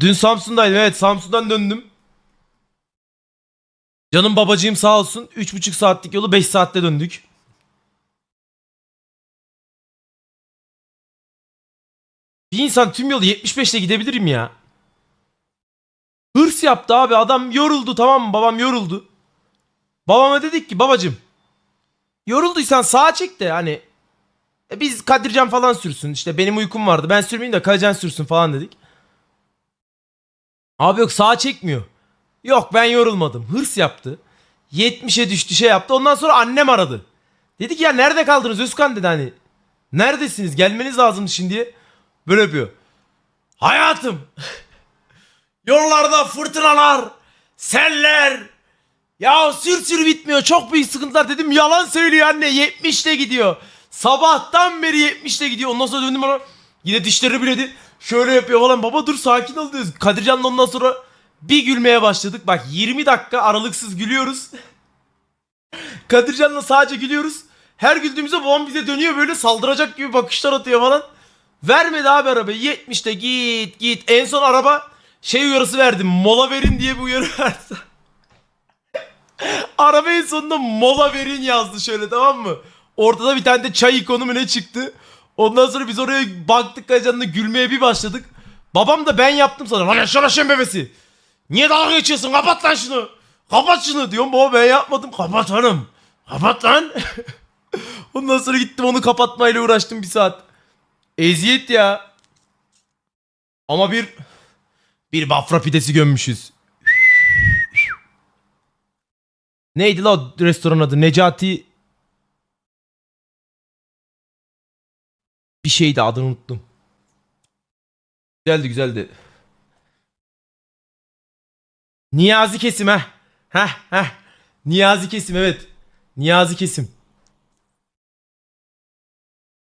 Dün Samsun'daydım evet Samsun'dan döndüm. Canım babacığım sağ olsun 3,5 saatlik yolu 5 saatte döndük. Bir insan tüm yolu 75'te gidebilir mi ya? Hırs yaptı abi adam yoruldu tamam mı babam yoruldu. Babama dedik ki babacım yorulduysan sağa çek de hani e, biz Kadircan falan sürsün işte benim uykum vardı ben sürmeyeyim de Kadircan sürsün falan dedik. Abi yok sağa çekmiyor. Yok ben yorulmadım. Hırs yaptı. 70'e düştü şey yaptı. Ondan sonra annem aradı. Dedi ki ya nerede kaldınız Özkan dedi hani. Neredesiniz gelmeniz lazım şimdi. Böyle yapıyor. Hayatım. Yollarda fırtınalar. Seller. Ya sür sür bitmiyor. Çok büyük sıkıntılar dedim. Yalan söylüyor anne. 70'te gidiyor. Sabahtan beri 70'te gidiyor. Ondan sonra döndüm ona. Yine dişleri biledi. Şöyle yapıyor falan. Baba dur sakin ol diyoruz. Kadircan'la ondan sonra bir gülmeye başladık. Bak 20 dakika aralıksız gülüyoruz. Kadircan'la sadece gülüyoruz. Her güldüğümüzde babam bize dönüyor böyle saldıracak gibi bakışlar atıyor falan. Vermedi abi arabayı. 70'te git git. En son araba şey uyarısı verdi. Mola verin diye bir uyarı verdi. Araba en sonunda mola verin yazdı şöyle tamam mı? Ortada bir tane de çay ikonu mu ne çıktı. Ondan sonra biz oraya baktık Kadircan'la gülmeye bir başladık. Babam da ben yaptım sana. Lan yaşa şem bebesi. Niye dalga geçiyorsun? Kapat lan şunu. Kapat şunu diyorum. Baba ben yapmadım. Kapat hanım. Kapat lan. Ondan sonra gittim onu kapatmayla uğraştım bir saat. Eziyet ya. Ama bir bir bafra pidesi gömmüşüz. Neydi la o restoran adı? Necati bir şeydi adını unuttum. Güzeldi güzeldi. Niyazi Kesim ha. Heh heh. Niyazi Kesim evet. Niyazi Kesim.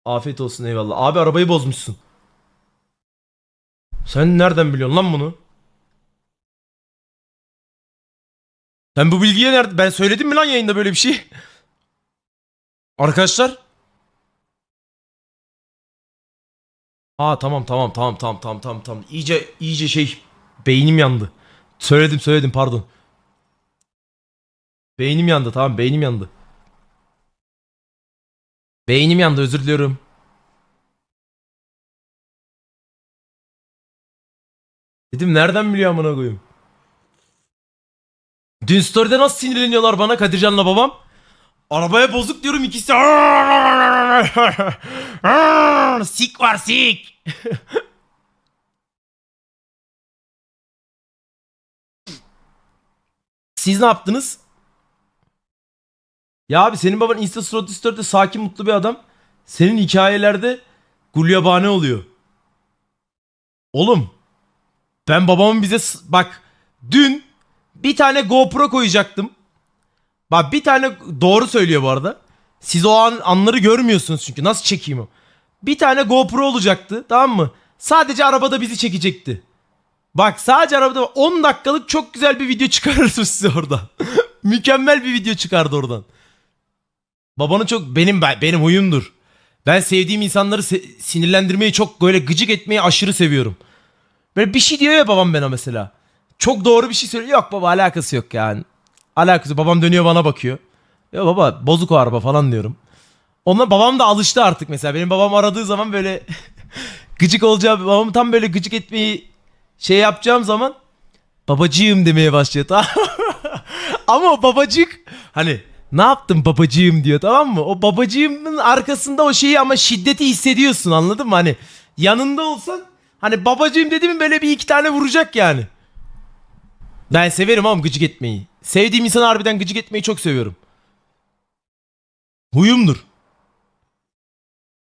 Afiyet olsun eyvallah. Abi arabayı bozmuşsun. Sen nereden biliyorsun lan bunu? Sen bu bilgiye nerede? Ben söyledim mi lan yayında böyle bir şey? Arkadaşlar. Aa tamam tamam tamam tamam tamam tamam tamam. İyice iyice şey beynim yandı. Söyledim söyledim pardon. Beynim yandı tamam beynim yandı. Beynim yandı özür diliyorum. Dedim nereden biliyor amına koyayım? Dün story'de nasıl sinirleniyorlar bana Kadircan'la babam? Arabaya bozuk diyorum ikisi. sik var sik. Siz ne yaptınız? Ya abi senin baban Insta Story sakin mutlu bir adam. Senin hikayelerde gulyabane oluyor. Oğlum ben babamın bize bak dün bir tane GoPro koyacaktım. Bak bir tane doğru söylüyor bu arada. Siz o an anları görmüyorsunuz çünkü nasıl çekeyim o. Bir tane GoPro olacaktı tamam mı? Sadece arabada bizi çekecekti. Bak sadece arabada 10 dakikalık çok güzel bir video çıkarırsın size orada. Mükemmel bir video çıkardı oradan. Babanın çok benim ben- benim huyumdur. Ben sevdiğim insanları se- sinirlendirmeyi çok böyle gıcık etmeyi aşırı seviyorum. Böyle bir şey diyor ya babam bana mesela. Çok doğru bir şey söylüyor. Yok baba alakası yok yani. Alakası. Babam dönüyor bana bakıyor. Ya baba bozuk o araba falan diyorum. Ondan babam da alıştı artık mesela. Benim babam aradığı zaman böyle gıcık olacağı babamı tam böyle gıcık etmeyi şey yapacağım zaman babacığım demeye başlıyor tamam Ama o babacık hani ne yaptın babacığım diyor tamam mı? O babacığımın arkasında o şeyi ama şiddeti hissediyorsun anladın mı? Hani yanında olsan hani babacığım dediğim böyle bir iki tane vuracak yani. Ben severim ama gıcık etmeyi. Sevdiğim insanı harbiden gıcık etmeyi çok seviyorum. Huyumdur.